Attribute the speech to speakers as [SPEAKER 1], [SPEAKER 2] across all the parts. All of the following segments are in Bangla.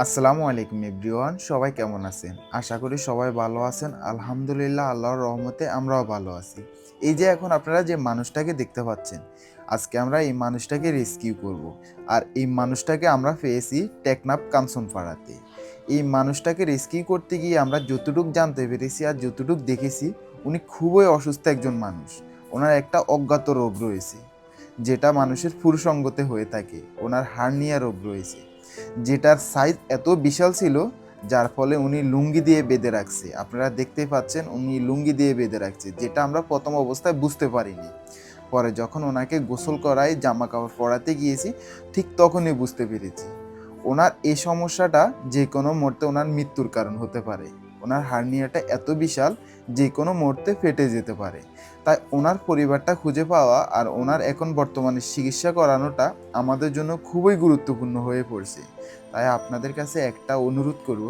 [SPEAKER 1] আসসালামু আলাইকুম এভরিওয়ান, সবাই কেমন আছেন? আশা করি সবাই ভালো আছেন। আলহামদুলিল্লাহ, আল্লাহর রহমতে আমরাও ভালো আছি। এই যে এখন আপনারা যে মানুষটাকে দেখতে পাচ্ছেন, আজকে আমরা এই মানুষটাকে রেস্কিউ করব। আর এই মানুষটাকে আমরা পেয়েছি টেকনাফ কাঞ্চন পাড়াতে এই মানুষটাকে রেস্কিউ করতে গিয়ে আমরা যতটুক জানতে পেরেছি আর যতটুক দেখেছি, উনি খুবই অসুস্থ একজন মানুষ। ওনার একটা অজ্ঞাত রোগ রয়েছে, যেটা মানুষের পুরুষঙ্গতে হয়ে থাকে। ওনার হার্নিয়া রোগ রয়েছে। যেটার সাইজ এত বিশাল ছিল, যার ফলে উনি লুঙ্গি দিয়ে বেঁধে রাখছে। আপনারা দেখতে পাচ্ছেন উনি লুঙ্গি দিয়ে বেঁধে রাখছে, যেটা আমরা প্রথম অবস্থায় বুঝতে পারিনি। পরে যখন ওনাকে গোসল করায় জামা কাপড় পরাতে গিয়েছি, ঠিক তখনই বুঝতে পেরেছি। ওনার এই সমস্যাটা যে কোনো মুহূর্তে ওনার মৃত্যুর কারণ হতে পারে। ওনার হার্নিয়াটা এত বিশাল যে কোনো মুহূর্তে ফেটে যেতে পারে। তাই ওনার পরিবারটা খুঁজে পাওয়া আর ওনার এখন বর্তমানে চিকিৎসা করানোটা আমাদের জন্য খুবই গুরুত্বপূর্ণ হয়ে পড়ছে। তাই আপনাদের কাছে একটা অনুরোধ করব,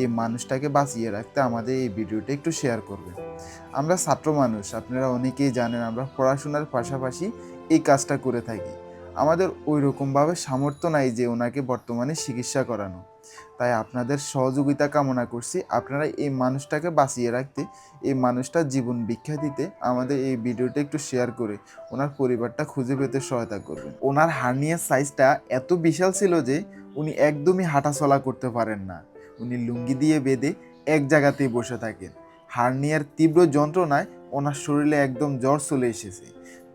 [SPEAKER 1] এই মানুষটাকে বাঁচিয়ে রাখতে আমাদের এই ভিডিওটা একটু শেয়ার করবেন। আমরা ছাত্র মানুষ, আপনারা অনেকেই জানেন আমরা পড়াশোনার পাশাপাশি এই কাজটা করে থাকি। আমাদের ওই রকমভাবে সামর্থ্য নাই যে ওনাকে বর্তমানে চিকিৎসা করানো। তাই আপনাদের সহযোগিতা কামনা করছি। আপনারা এই মানুষটাকে বাঁচিয়ে রাখতে, এই মানুষটার জীবন ভিক্ষা দিতে আমাদের এই ভিডিওটা একটু শেয়ার করে ওনার পরিবারটা খুঁজে পেতে সহায়তা করবেন। ওনার হার্নিয়ার সাইজটা এত বিশাল ছিল যে উনি একদমই হাঁটাচলা করতে পারেন না। উনি লুঙ্গি দিয়ে বেঁধে এক জায়গাতেই বসে থাকেন। হার্নিয়ার তীব্র যন্ত্রণায় ওনার শরীরে একদম জ্বর চলে এসেছে।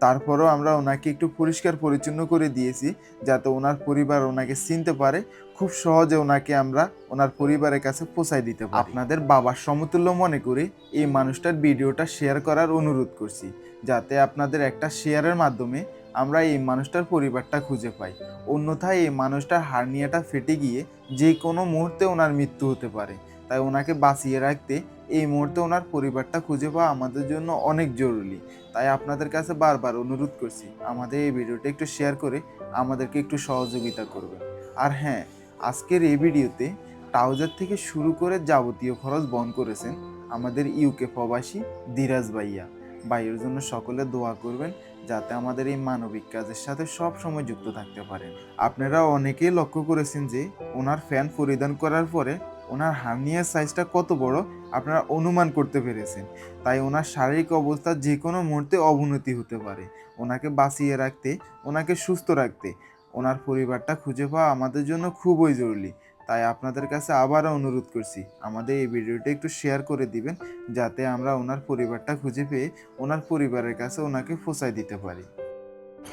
[SPEAKER 1] তারপরও আমরা ওনাকে একটু পরিষ্কার পরিচ্ছন্ন করে দিয়েছি, যাতে ওনার পরিবার ওনাকে চিনতে পারে। খুব সহজে ওনাকে আমরা ওনার পরিবারের কাছে পৌঁছায় দিতে পারি। আপনাদের বাবার সমতুল্য মনে করে এই মানুষটার ভিডিওটা শেয়ার করার অনুরোধ করছি, যাতে আপনাদের একটা শেয়ারের মাধ্যমে আমরা এই মানুষটার পরিবারটা খুঁজে পাই। অন্যথায় এই মানুষটার হার্নিয়াটা ফেটে গিয়ে যে কোনো মুহূর্তে ওনার মৃত্যু হতে পারে। তাই ওনাকে বাঁচিয়ে রাখতে এই মুহূর্তে ওনার পরিবারটা খুঁজে পাওয়া আমাদের জন্য অনেক জরুরি। তাই আপনাদের কাছে বারবার অনুরোধ করছি, আমাদের এই ভিডিওটা একটু শেয়ার করে আমাদেরকে একটু সহযোগিতা করবেন। আর হ্যাঁ আজকের এই ভিডিওতে ট্রাউজার থেকে শুরু করে যাবতীয় খরচ বহন করেছেন আমাদের ইউকে প্রবাসী ধীরাজ ভাইয়া। ভাইয়ের জন্য সকলে দোয়া করবেন যাতে আমাদের এই মানবিক কাজের সাথে সব সময় যুক্ত থাকতে পারেন। আপনারা অনেকেই লক্ষ্য করেছেন যে, ওনার ফ্যান পরিধান করার পরে ওনার হার্নিয়ার সাইজটা কত বড় আপনারা অনুমান করতে পেরেছেন। তাই ওনার শারীরিক অবস্থা যে কোনো মুহূর্তে অবনতি হতে পারে। ওনাকে বাঁচিয়ে রাখতে, ওনাকে সুস্থ রাখতে। ওনার পরিবারটা খুঁজে পাওয়া আমাদের জন্য খুবই জরুরি। তাই আপনাদের কাছে আবারও অনুরোধ করছি, আমাদের এই ভিডিওটা একটু শেয়ার করে দিবেন, যাতে আমরা ওনার পরিবারটা খুঁজে পেয়ে ওনার পরিবারের কাছে ওনাকে পৌঁছায় দিতে পারি।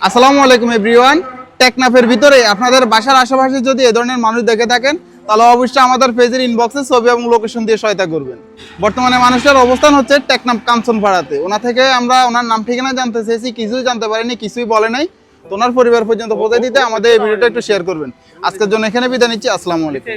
[SPEAKER 2] আসসালামু আলাইকুম এভরিওয়ান টেকনাফের ভিতরে আপনাদের বাসার আশেপাশে যদি এ ধরনের মানুষ দেখে থাকেন তাহলে অবশ্যই আমাদের পেজের ইনবক্সে ছবি এবং লোকেশন দিয়ে সহায়তা করবেন। বর্তমানে মানুষের অবস্থান হচ্ছে টেকনাম কাঞ্চন পাড়াতে। ওনা থেকে আমরা ওনার নাম ঠিকানা জানতে চেয়েছি, কিছুই জানতে পারিনি, কিছুই বলে নাই। ওনার পরিবার পর্যন্ত পৌঁছে দিতে আমাদের এই ভিডিওটা একটু শেয়ার করবেন। আজকের জন্য এখানে বিদায় নিচ্ছি, আসসালামু আলাইকুম।